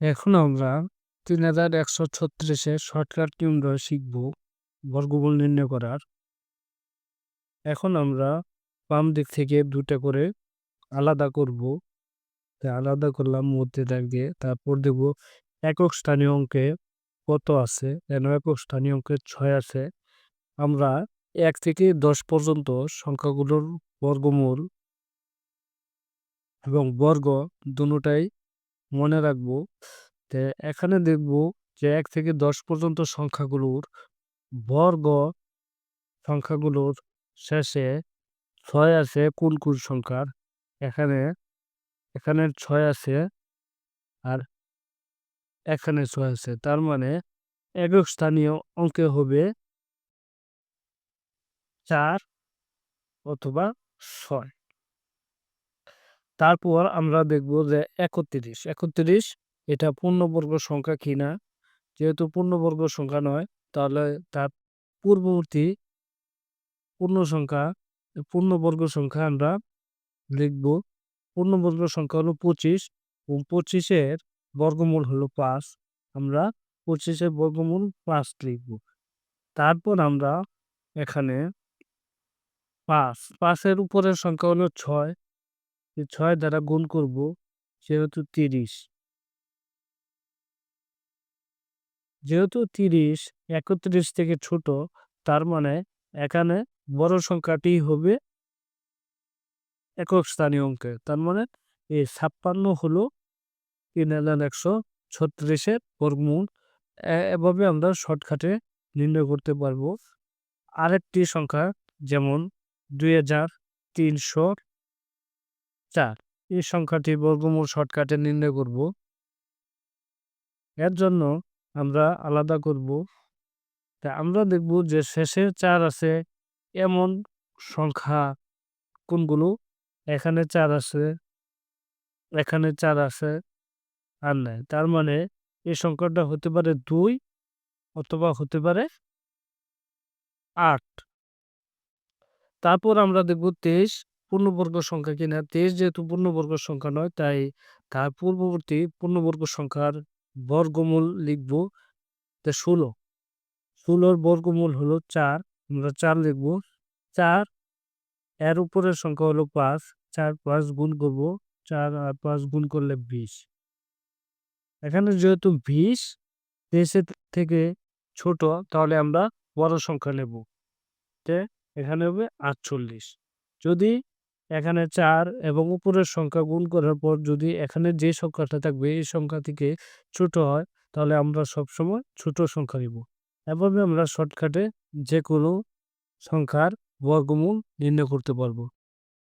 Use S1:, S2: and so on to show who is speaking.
S1: এখন আমরা তিন হাজার একশো ছত্রিশের শর্টকাট কীভাবে শিখব বর্গমূল নির্ণয় করার। এখন আমরা বাম দিক থেকে দুটা করে আলাদা করব। তা আলাদা করলাম মধ্যে দিয়ে, তারপর দেখব একক স্থানীয় অঙ্কে কত আছে? কেন একক স্থানীয় অঙ্কে ছয় আছে? আমরা এক থেকে দশ পর্যন্ত সংখ্যাগুলোর বর্গমূল এবং বর্গ দুটাই মনে রাখব তো এখানে দেখব যে এক থেকে দশ পর্যন্ত সংখ্যাগুলোর বর্গ সংখ্যাগুলোর শেষে ছয় আছে কোন কোন সংখ্যার। এখানে এখানে ছয় আছে আর এখানে ছয় আছে। তার মানে একক স্থানীয় অঙ্কে হবে চার অথবা ছয়। তারপর আমরা দেখব যে একত্রিশ। একত্রিশ, এটা পূর্ণবর্গ সংখ্যা কিনা যেহেতু পূর্ণবর্গ সংখ্যা নয়, তাহলে তার পূর্ববর্তী পূর্ণ সংখ্যা, পূর্ণবর্গ সংখ্যা আমরা লিখব। পূর্ণবর্গ সংখ্যা হলো পঁচিশ এবং পঁচিশের বর্গমূল হলো পাঁচ। আমরা পঁচিশের বর্গমূল পাঁচ লিখব। তারপর আমরা এখানে পাঁচ, পাঁচের উপরের সংখ্যা হলো ছয়। ছয় দ্বারা গুণ করব, সেহেতু তিরিশ। যেহেতু তিরিশ একত্রিশ থেকে ছোট, তার মানে এখানে বড় সংখ্যাটি হবে একক স্থানীয় অঙ্কে। তার মানে এই ছাপ্পান্ন হলো তিন হাজার একশো ছত্রিশের বর্গমূল। এভাবে আমরা শর্টকাটে নির্ণয় করতে পারব। আরেকটি সংখ্যা যেমন দুই হাজার তিনশো চার এই সংখ্যাটি বর্গমূল শর্টকাটে নির্ণয় করব। এর জন্য আমরা আলাদা করব। তা আমরা দেখব যে শেষে চার আছে, এমন সংখ্যা কোনগুলো? এখানে চার আছে, এখানে চার আছে, আর নাই। তার মানে এই সংখ্যাটা হতে পারে দুই অথবা হতে পারে আট। তারপর আমরা দেখব তেইশ পূর্ণবর্গ সংখ্যা কিনা? তেইশ যেহেতু পূর্ণবর্গ সংখ্যা নয়, তাই তার পূর্ববর্তী পূর্ণবর্গ সংখ্যার বর্গমূল লিখব ষোলো। ষোলোর বর্গমূল হলো চার, আমরা চার লিখব। চার, এর উপরের সংখ্যা হলো পাঁচ, চার পাঁচ গুণ করব, চার আর পাঁচ গুণ করলে বিশ। এখানে যেহেতু বিশ তেইশের থেকে ছোট, তাহলে আমরা বড় সংখ্যা নেব। এখানে হবে আটচল্লিশ। যদি এখানে চার এবং উপরের সংখ্যা গুণ করার পর যদি এখানে যে সংখ্যাটা থাকবে, এই সংখ্যা থেকে ছোট হয়, তাহলে আমরা সবসময় ছোট সংখ্যা নিব। এভাবে আমরা শর্টকাটে যে কোনো সংখ্যার বর্গমূল নির্ণয় করতে পারব।